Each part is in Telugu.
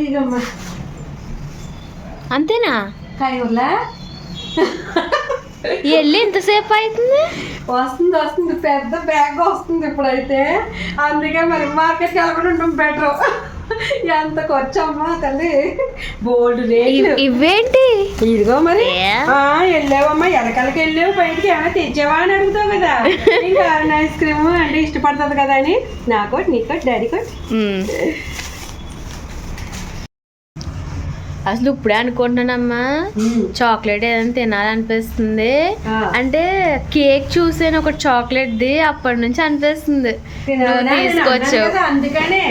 ఇగమ్మా. అంతేనా? కాయగూరలా వెళ్ళి ఎంతసేపు అవుతుంది వస్తుంది వస్తుంది. పెద్ద బ్యాగ్ వస్తుంది ఇప్పుడైతే. అందుకే మరి మార్కెట్కి వెళ్ళకుండా ఉండడం బెటర్ ఎంత ఖర్చమ్మా తల్లి. బోల్డ్ రేట్లు. ఇవ్- ఇవేంటి ఇదిగో మరి. వెళ్ళావమ్మా. ఎలకలకి వెళ్ళావు బయటికి. ఏమైనా తెచ్చావా అని అడుగుతావు కదా. ఇంకా ఐస్ క్రీమ్ అంటే ఇష్టపడుతుంది కదా అని. నాకోటి నీకోటి డాడీ కోటి మ్మ్. అసలు ఇప్పుడే అనుకుంటున్నానమ్మా. చాక్లెట్ ఏదైనా తినాలనిపిస్తుంది. అంటే కేక్ చూసాను ఒక చాక్లెట్ది అప్పటి నుంచి అనిపిస్తుంది. కదా, అందుకనే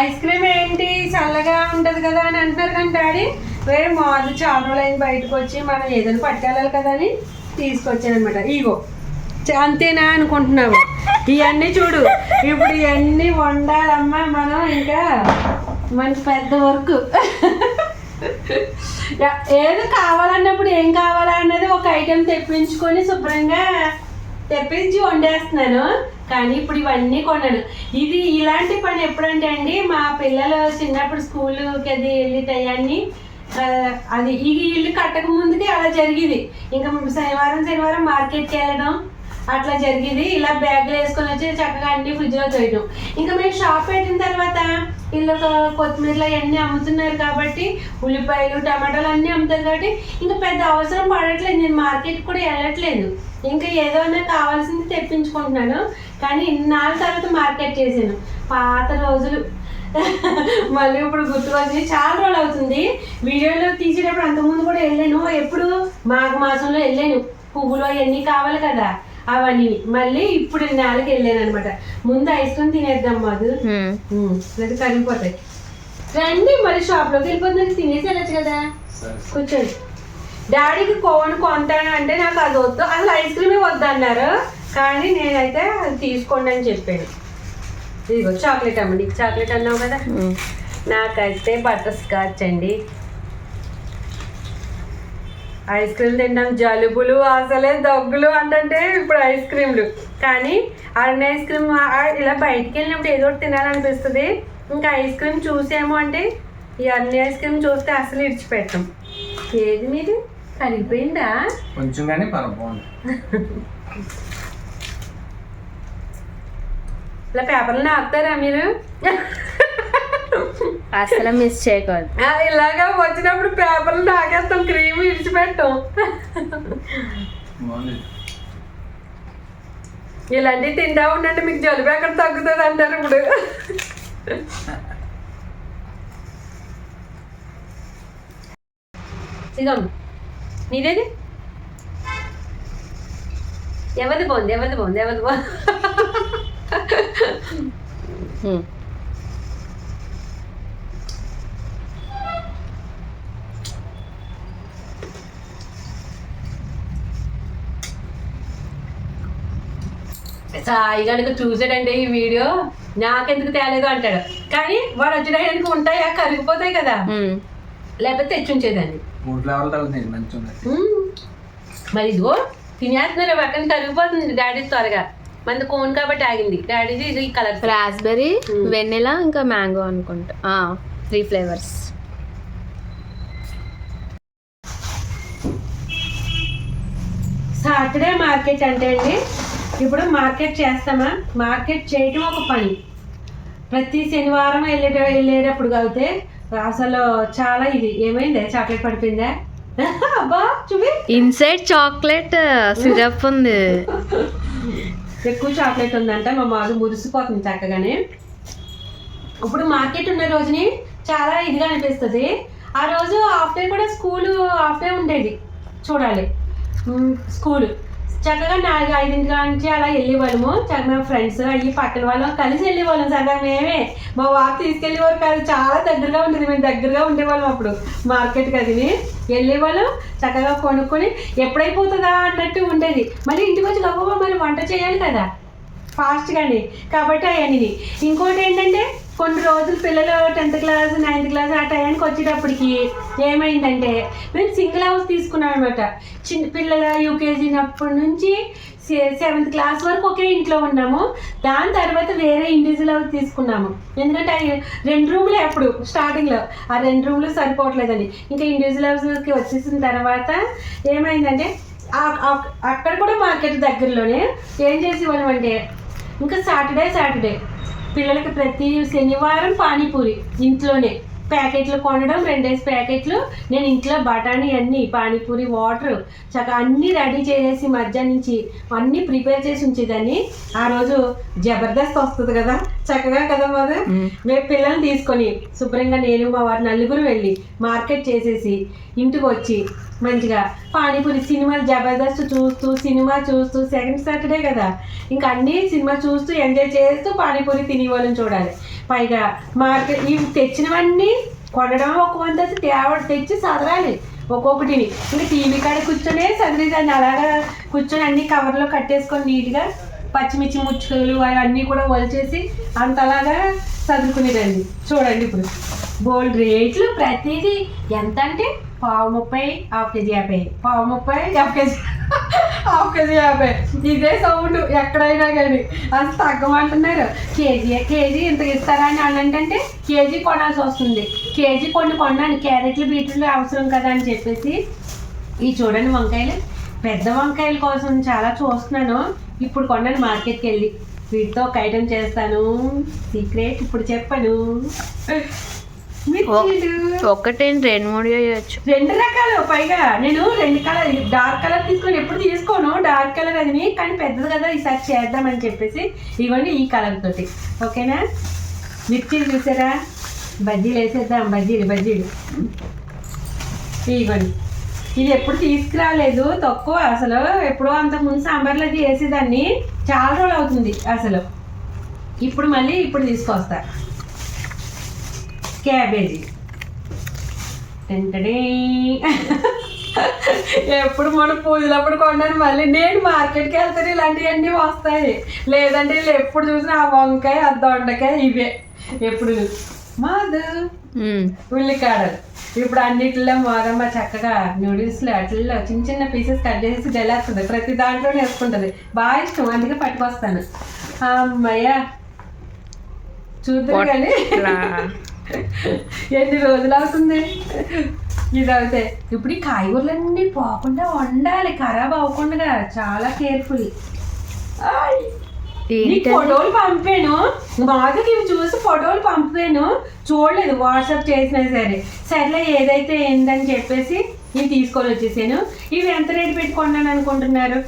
ఐస్ క్రీమ్ ఏంటి చల్లగా ఉంటది కదా అని అంటున్నారు కానీ డాడీ వేరే మాది చాలా రోజులు బయటకు వచ్చి మనం ఏదైనా పట్టుకెళ్ళాలి కదా అని తీసుకొచ్చాను అనమాట ఇగో అంతేనా అనుకుంటున్నావు? ఇవన్నీ చూడు. ఇప్పుడు ఇవన్నీ వండాలమ్మా మనం ఇంకా. మనకి పెద్ద వర్క్. ఏది కావాలన్నప్పుడు ఏం కావాలా అన్నది ఒక ఐటెం తెప్పించుకొని శుభ్రంగా తెప్పించి వండేస్తున్నాను. కానీ ఇప్పుడు ఇవన్నీ కొన్నాను ఇది ఇలాంటి పని ఎప్పుడంటే అండి మా పిల్లలు చిన్నప్పుడు స్కూల్కి అది వెళ్ళి టయాన్ని అది ఈ ఇల్లు కట్టక ముందుకి అలా జరిగేది. ఇంకా శనివారం శనివారం మార్కెట్కి వెళ్ళడం అట్లా జరిగేది. ఇలా బ్యాగ్లు వేసుకొని వచ్చి చక్కగా అన్ని ఫ్రిడ్జ్లో తోయడం ఇంకా మేము షాప్ పెట్టిన తర్వాత ఇల్లు కొత్తిమీరలు అవన్నీ అమ్ముతున్నారు కాబట్టి ఉల్లిపాయలు టమాటాలు అన్నీ అమ్ముతారు కాబట్టి ఇంకా పెద్ద అవసరం పడట్లేదు. నేను మార్కెట్ కూడా వెళ్ళట్లేదు. ఇంకా ఏదైనా కావాల్సింది తెప్పించుకుంటున్నాను. కానీ ఇన్నాళ్ళ తర్వాత మార్కెట్ చేశాను. పాత రోజులు. మళ్ళీ ఇప్పుడు గుర్తుకొచ్చి చాలా రోజులు అవుతుంది. వీడియోలో తీసేటప్పుడు అంతకుముందు కూడా వెళ్ళాను. ఎప్పుడు మాఘ మాసంలో వెళ్ళాను. పువ్వులు అవన్నీ కావాలి కదా. అవన్నీ. మళ్ళీ ఇప్పుడు నెలకి వెళ్ళాను అనమాట ముందు ఐస్ క్రీమ్ తినేద్దాం మాది మ్మ్. లేదా కరిగిపోతాయి. రండి మళ్ళీ షాప్లోకి వెళ్ళిపోతుంది తినేసి వెళ్ళచ్చు కదా. కూర్చోండి. డాడీకి కోన్ కొంటాను అంటే నాకు అది వద్దు. అసలు ఐస్ క్రీమే వద్దన్నారు కానీ నేనైతే అది తీసుకోండి అని చెప్పాను. ఇదిగో చాక్లెట్ అమ్మ నీకు చాక్లెట్ అన్నావు కదా. నాకైతే బటర్ స్కాచ్ అండి. ఐస్ క్రీమ్ తింటాం జలుబులు అసలే దగ్గులు అంటే ఇప్పుడు ఐస్ క్రీమ్లు. కానీ అన్ని ఐస్ క్రీమ్ ఇలా బయటికి వెళ్ళినప్పుడు ఏదో ఒకటి తినాలనిపిస్తుంది. ఇంకా ఐస్ క్రీమ్ చూసాము అంటే ఈ అన్ని ఐస్ క్రీమ్ చూస్తే అసలు ఇడిచిపెట్టాం. ఏది మీది? కరిగిపోయిందా కొంచెం కానీ ఇలా పేపర్లు నాకుతారా మీరు? అసలు మిస్ చేయకూడదు. ఆ, ఇలాగా వచ్చినప్పుడు పేపర్లు నాకేస్తాం క్రీమ్ ఇడిచిపెట్టాం ఇలాంటివి తింటా ఉండండి మీకు జలుబు ఎక్కడ తగ్గుతుంది అంటారు ఇప్పుడు. నీదేది? ఎవరిది బాగుంది ఎవరిది బాగుంది ఎవరిది బాగుంది? సాయి కనుక చూసాడంటే ఈ వీడియో. నాకెందుకు తేలేదు అంటాడు. కానీ వాడు వచ్చినాయడానికి ఉంటాయా కరిగిపోతాయి కదా. లేకపోతే తెచ్చుంచేదాన్ని. ఉంది మ్మ్. మరి ఇదిగో తినేస్తున్నారు పక్కన కరిగిపోతుంది డాడీ త్వరగా. మనది కోన్ కాబట్టి ఆగింది. డాడీది ఇది కలర్ రాస్బెర్రీ. వెన్నెలా ఇంకా మ్యాంగో అనుకుంటా. త్రీ ఫ్లేవర్స్ సాటర్డే మార్కెట్ అంటే అండి ఇప్పుడు మార్కెట్ చేస్తామా? మార్కెట్ చేయటం ఒక పని. ప్రతి శనివారం వెళ్ళేట వెళ్ళేటప్పుడు కలితే అసలు చాలా ఇది. ఏమైంది? చాక్లెట్ పడిపోయిందా? అబ్బా చూపి. ఇన్సైడ్ చాక్లెట్ సిరప్ ఉంది. ఎక్కువ చాక్లెట్ ఉందంట మా మాది మురిసిపోతుంది చక్కగానే. ఇప్పుడు మార్కెట్ ఉన్న రోజుని చాలా ఇదిగా అనిపిస్తుంది. ఆ రోజు హాఫ్ డే కూడా స్కూల్ హాఫ్ డే ఉండేది. చూడాలి. స్కూల్. చక్కగా నాలుగు ఐదింటి నుంచి అలా వెళ్ళేవాళ్ళము. చక్కగా మా ఫ్రెండ్స్ అయ్యి పక్కన వాళ్ళం. కలిసి వెళ్ళేవాళ్ళం సరదా మేమే. మా వారు తీసుకెళ్ళేవారు కాదు చాలా దగ్గరగా ఉండేది. మేము దగ్గరగా ఉండేవాళ్ళం అప్పుడు. మార్కెట్కి అది వెళ్ళేవాళ్ళం. చక్కగా కొనుక్కొని ఎప్పుడైపోతుందా అన్నట్టు ఉండేది. మళ్ళీ ఇంటికి వచ్చి గొప్ప మరి వంట చేయాలి కదా? ఫాస్ట్గానే కాబట్టి అవన్నీ. ఇంకోటి ఏంటంటే కొన్ని రోజులు పిల్లలు టెన్త్ క్లాస్ నైన్త్ క్లాస్ ఆ టైంకి వచ్చేటప్పటికి ఏమైందంటే మేము సింగిల్ హౌస్ తీసుకున్నాం అనమాట చిన్న పిల్లల యూకేజీ అప్పటి నుంచి సెవెంత్ క్లాస్ వరకు ఒకే ఇంట్లో ఉన్నాము. దాని తర్వాత వేరే ఇండివిజువల్ హౌస్ తీసుకున్నాము. ఎందుకంటే రెండు రూమ్లే అప్పుడు స్టార్టింగ్లో. ఆ రెండు రూమ్లు సరిపోవట్లేదని. ఇంకా ఇండివిజువల్ హౌస్కి వచ్చేసిన తర్వాత ఏమైందంటే అక్కడ కూడా మార్కెట్ దగ్గరలోనే ఏం చేసేవాళ్ళం అంటే ఇంకా సాటర్డే సాటర్డే. పిల్లలకి ప్రతి శనివారం పానీపూరి ఇంట్లోనే. ప్యాకెట్లు కొనడం రెండేసి ప్యాకెట్లు. నేను ఇంట్లో బఠానీ అన్నీ పానీపూరి వాటర్ చక్కగా అన్నీ రెడీ చేసేసి మధ్యాహ్నం నుంచి అన్నీ ప్రిపేర్ చేసి ఉంచేదాన్ని. ఆ రోజు జబర్దస్త్ వస్తుంది కదా చక్కగా కదా మాది మేము. పిల్లల్ని తీసుకొని శుభ్రంగా నేను మా వారు నలుగురు వెళ్ళి మార్కెట్ చేసేసి ఇంటికి వచ్చి మంచిగా పానీపూరి సినిమాలు జబర్దస్త్ చూస్తూ సినిమా చూస్తూ సెకండ్ సాటర్డే కదా. ఇంకా అన్నీ సినిమా చూస్తూ ఎంజాయ్ చేస్తూ పానీపూరి తినే వాళ్ళని చూడాలి. పైగా మార్కెట్ ఇవి తెచ్చినవన్నీ కొనడం ఒక వంద తేవ తెచ్చి చదరాలి ఒక్కొక్కటిని. ఇంకా టీవీ కాడ కూర్చొనే చదివేదాన్ని అలాగా కూర్చొని అన్ని కవర్లో కట్టేసుకొని నీట్గా పచ్చిమిర్చి ముచ్చుకలు అవన్నీ కూడా వలిచేసి అంతలాగా చదువుకునేదండి చూడండి ఇప్పుడు బోల్డ్ రేట్లు ప్రతిదీ ఎంత అంటే పావు ముప్పై హాఫ్ కేజీ యాభై పావు ముప్పై హాఫ్ కేజీ హాఫ్ కేజీ యాభై ఇదే సౌండ్ ఎక్కడైనా కానీ అసలు తగ్గమంటున్నారు కేజీ కేజీ ఇంత ఇస్తారా అని అనంటే కేజీ కొనాల్సి వస్తుంది. కేజీ కొన్ని కొన్నాను. క్యారెట్లు బీట్రూట్లు అవసరం కదా అని చెప్పేసి. ఈ చూడండి వంకాయలు. పెద్ద వంకాయల కోసం చాలా చూస్తున్నాను. ఇప్పుడు కొన్నాను మార్కెట్కి వెళ్ళి. వీటితో ఒక ఐటెం చేస్తాను. సీక్రెట్ ఇప్పుడు చెప్పను. ఒక్కటేంటి రెండు మూడు చేయొచ్చు. రెండు రకాలు పైగా నేను రెండు కలర్ డార్క్ కలర్ తీసుకొని ఎప్పుడు తీసుకోను. డార్క్ కలర్ అది కానీ పెద్దది కదా ఈసారి చేద్దామని చెప్పేసి ఇవ్వండి ఈ కలర్ తోటి. ఓకేనా? మిర్చీలు చూసారా? బజ్జీలు వేసేద్దాం బజ్జీలు బజ్జీలు. ఇవ్వండి. ఇది ఎప్పుడు తీసుకురాలేదు తక్కువ అసలు. ఎప్పుడో అంతకుముందు సాంబార్లో అది వేసేదాన్ని. చాలా రోజులు అవుతుంది అసలు. ఇప్పుడు మళ్ళీ ఇప్పుడు తీసుకొస్తా. క్యాబేజీ. టెంటడే ఎప్పుడు మన పూజలప్పుడు కొన్నాను మళ్ళీ నేను మార్కెట్కి వెళ్తాను ఇలాంటివన్నీ వస్తాయి. లేదంటే వీళ్ళు ఎప్పుడు చూసినా ఆ వంకాయ ఆ దొండకాయ ఇవే. ఎప్పుడు మాదు. ఉల్లికాడలు. ఇప్పుడు అన్నిటిలో మాదమ్మ చక్కగా నూడిల్స్లో అట్లలో చిన్న చిన్న పీసెస్ కట్ చేసి జల్లేస్తుంది. ప్రతి దాంట్లో వేసుకుంటుంది. బాగా ఇష్టం అందుకే పట్టుకొస్తాను. అమ్మయ్య. చూద్దరు కానీ. ఎన్ని రోజులు అవుతుంది? ఇది అవుతే ఇప్పుడు ఈ కాయగూరలన్నీ పోకుండా వండాలి. ఖరాబ్ అవ్వకుండా చాలా కేర్ఫుల్ ఫోటోలు పంపాను. మాధుకి ఇవి చూసి ఫోటోలు పంపాను. చూడలేదు వాట్సాప్ చేసినా సరే. సర్లే ఏదైతే ఏందని చెప్పేసి ఇవి తీసుకొని వచ్చేసాను. ఇవి ఎంత రేటు పెట్టుకున్నాను అనుకుంటున్నారు?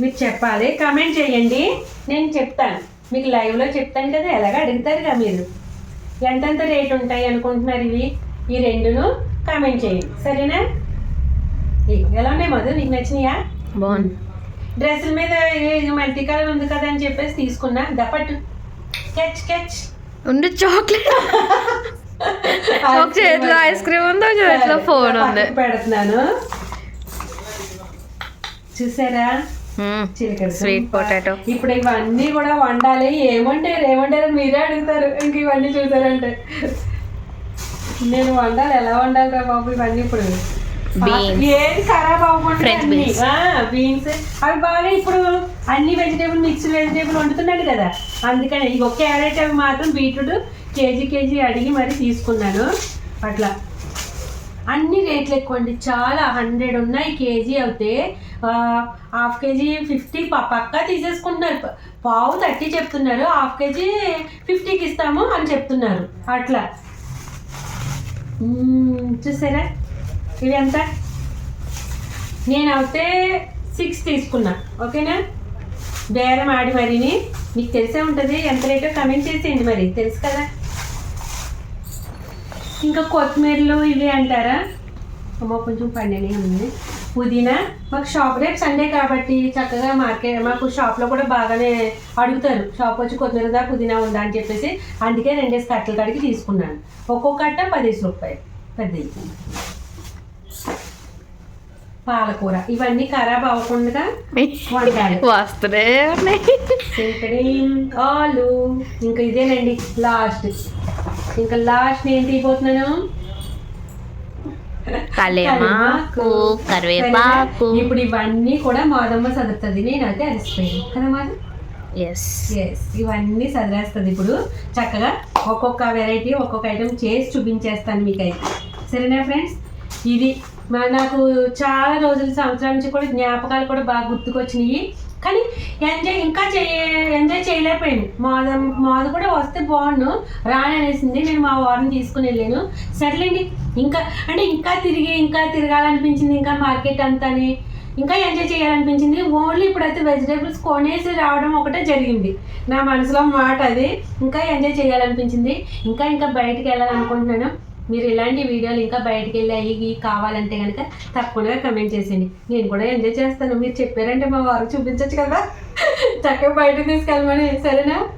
మీరు చెప్పాలి. కమెంట్ చేయండి. నేను చెప్తాను. మీకు లైవ్లో చెప్తాను కదా ఎలాగ అడుగుతారుగా మీరు. ఎంతెంత రేట్ ఉంటాయి అనుకుంటున్నారు ఇవి? ఈ రెండును కామెంట్ చేయండి. సరేనా? ఎలా ఉన్నాయి మధు? నీకు నచ్చినాయా? బాగుంది. డ్రెస్సుల మీద మల్టీ కలర్ ఉంది కదా అని చెప్పేసి తీసుకున్నా. దపట్టు కెచ్ కెచ్ ఉండు చాక్లెట్ చేతిలో ఐస్ క్రీమ్ ఉంది. చేతిలో ఫోన్ ఉంది. పెడుతున్నాను. చూసారా? దుంప. potato. ఇప్పుడు ఇవన్నీ కూడా వండాలి. ఏమంటారు? ఏమంటారు? మీరే అడుగుతారు. ఇంక ఇవన్నీ చూసారంటే. నేను వండాలి. ఎలా వండాలి రా బాబు ఇవన్నీ ఇప్పుడు. ఏది ఖరాబ్ అవ్వకుండా బీన్స్ అవి బాగా ఇప్పుడు అన్ని వెజిటేబుల్ మిక్స్డ్ వెజిటేబుల్ వండుతున్నాడు కదా. అందుకని ఇగో క్యారెట్ అవి మాత్రం బీట్రూట్ కేజీ కేజీ అడిగి మరి తీసుకున్నాను. అట్లా. అన్ని రేట్లు ఎక్కువ అండి చాలా హండ్రెడ్ ఉన్నాయి కేజీ అయితే. హాఫ్ కేజీ ఫిఫ్టీ పక్కా తీసేసుకుంటున్నారు. పావు థర్టీ చెప్తున్నారు. హాఫ్ కేజీ ఫిఫ్టీకి ఇస్తాము అని చెప్తున్నారు. అట్లా. చూసారా? ఇది ఎంత నేనైతే సిక్స్ తీసుకున్నా. ఓకేనా? బేరం ఆడి మరిని. మీకు తెలిసే ఉంటుంది. ఎంత రేటో కమెంట్ చేసేయండి మరి. తెలుసు కదా? ఇంకా కొత్తిమీరలు ఇవి అంటారా? అమ్మ కొంచెం పండినవి ఉంది. పుదీనా మాకు షాప్ రేపు సండే కాబట్టి చక్కగా మార్కెట్ మాకు షాప్లో కూడా బాగానే అడుగుతారు. షాప్ వచ్చి కొత్తిమీర దా పుదీనా ఉందా అని చెప్పేసి అందుకే రెండేసి కట్టల కాడికి తీసుకున్నాను. ఒక్కొక్క కట్ట పదిహేను రూపాయలు. పెద్దది. పాలకూర. ఇవన్నీ ఖరాబ్ అవ్వకుండా వండాలి. వస్తూనే ఉన్నాయి. సింకడింగ్ ఆలు. ఇంకా ఇదేనండి లాస్ట్. ఇంకా లాస్ట్ నేను తీయబోతున్నాను? కలేమాకు కరివేపాకు. సరేనా? ఇప్పుడు ఇవన్నీ కూడా మాదమ్మ చదువుతుంది నేనైతే అలసిపోయాను. కదా మాది? ఎస్ ఎస్ ఇవన్నీ చదివేస్తుంది ఇప్పుడు. చక్కగా ఒక్కొక్క వెరైటీ ఒక్కొక్క ఐటెం చేసి చూపించేస్తాను మీకైతే. సరేనా ఫ్రెండ్స్ ఇది మా నాకు చాలా రోజుల సంవత్సరాల నుంచి కూడా జ్ఞాపకాలు కూడా బాగా గుర్తుకొచ్చినాయి. కానీ ఎంజాయ్ ఇంకా చేయ ఎంజాయ్ చేయలేకపోయాను. మాద మాద కూడా వస్తే బాగుండు రాని అనేసింది. నేను మా వారిని తీసుకుని వెళ్ళాను. సర్లేండి ఇంకా అంటే ఇంకా తిరిగి ఇంకా తిరగాలనిపించింది ఇంకా మార్కెట్ అంతాని ఇంకా ఎంజాయ్ చేయాలనిపించింది. ఓన్లీ ఇప్పుడైతే వెజిటేబుల్స్ కొనేసి రావడం ఒకటే జరిగింది. నా మనసులో మాట అది. ఇంకా ఎంజాయ్ చేయాలనిపించింది. ఇంకా ఇంకా బయటికి వెళ్ళాలనుకుంటున్నాను. మీరు ఇలాంటి వీడియోలు ఇంకా బయటికి వెళ్ళి అయ్యి కావాలంటే కనుక తప్పకుండా కమెంట్ చేసేయండి. నేను కూడా ఎంజాయ్ చేస్తాను. మీరు చెప్పారంటే మా వారు చూపించవచ్చు కదా? చక్కగా బయటకు తీసుకెళ్ళమని. సరేనా?